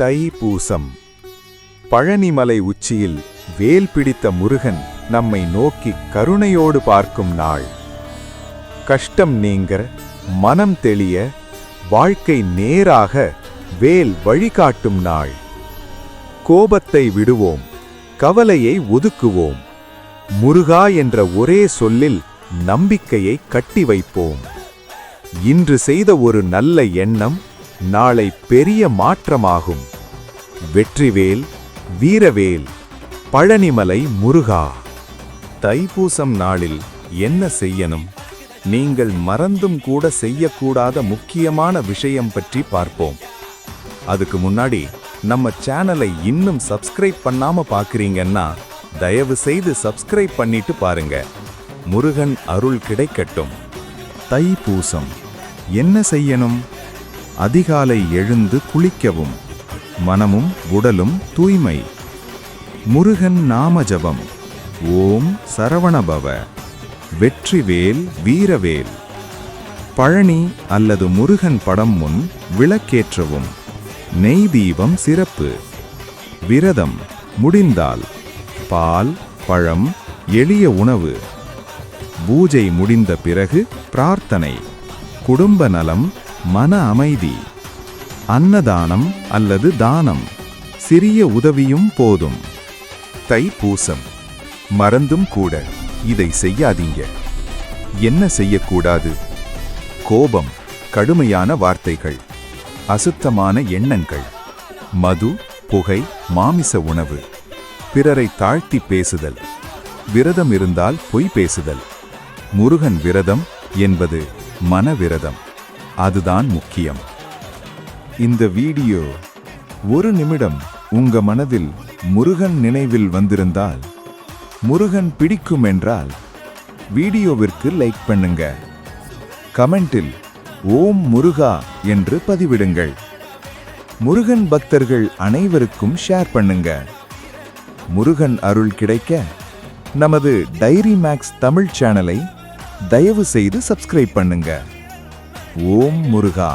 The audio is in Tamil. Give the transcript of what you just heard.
தை பூசம் பழனிமலை உச்சியில் வேல் பிடித்த முருகன் நம்மை நோக்கி கருணையோடு பார்க்கும் நாள். கஷ்டம் நீங்க மனம் தெளிய வாழ்க்கை நேராக வேல் வழிகாட்டும் நாள். கோபத்தை விடுவோம் கவலையை ஒதுக்குவோம் முருகா என்ற ஒரே சொல்லில் நம்பிக்கையை கட்டி வைப்போம். இன்று செய்த ஒரு நல்ல எண்ணம் நாளை பெரிய மாற்றமாகும். வெற்றிவேல் வீரவேல் பழனிமலை முருகா. தைப்பூசம் நாளில் என்ன செய்யணும்? நீங்கள் மறந்தும் கூட செய்யக்கூடாத முக்கியமான விஷயம் பற்றி பார்ப்போம். அதுக்கு முன்னாடி நம்ம சேனலை இன்னும் சப்ஸ்கிரைப் பண்ணாம பாக்குறீங்கன்னா தயவு செய்து சப்ஸ்கிரைப் பண்ணிட்டு பாருங்க. முருகன் அருள் கிடைக்கட்டும். தைப்பூசம். என்ன செய்யணும்? அதிகாலை எழுந்து குளிக்கவும். மனமும் உடலும் தூய்மை. முருகன் நாமஜபம். ஓம் சரவணபவ. வெற்றிவேல் வீரவேல். பழனி அல்லது முருகன் படம் முன் விளக்கேற்றவும். நெய் தீபம் சிறப்பு. விரதம் முடிந்தால். பால் பழம் எளிய உணவு. பூஜை முடிந்த பிறகு பிரார்த்தனை. குடும்ப நலம் மன அமைதி. அன்னதானம் அல்லது தானம். சிறிய உதவியும் போதும். தை பூசம் மறந்தும் கூட. இதை செய்யாதீங்க. என்ன செய்யக்கூடாது? கோபம். கடுமையான வார்த்தைகள். அசுத்தமான எண்ணங்கள். மது புகை மாமிச உணவு. பிறரை தாழ்த்தி பேசுதல். விரதம் இருந்தால் பொய் பேசுதல். முருகன் விரதம் என்பது மனவிரதம் அதுதான் முக்கியம். இந்த வீடியோ ஒரு நிமிடம் உங்க மனதில் முருகன் நினைவில் வந்திருந்தால் முருகன் பிடிக்கும் என்றால் வீடியோவிற்கு லைக் பண்ணுங்க. கமெண்டில் ஓம் முருகா என்று பதிவிடுங்கள். முருகன் பக்தர்கள் அனைவருக்கும் ஷேர் பண்ணுங்க. முருகன் அருள் கிடைக்க நமது டைரி மேக்ஸ் தமிழ் சேனலை தயவு செய்து சப்ஸ்கிரைப் பண்ணுங்கள் ஓம் முருகா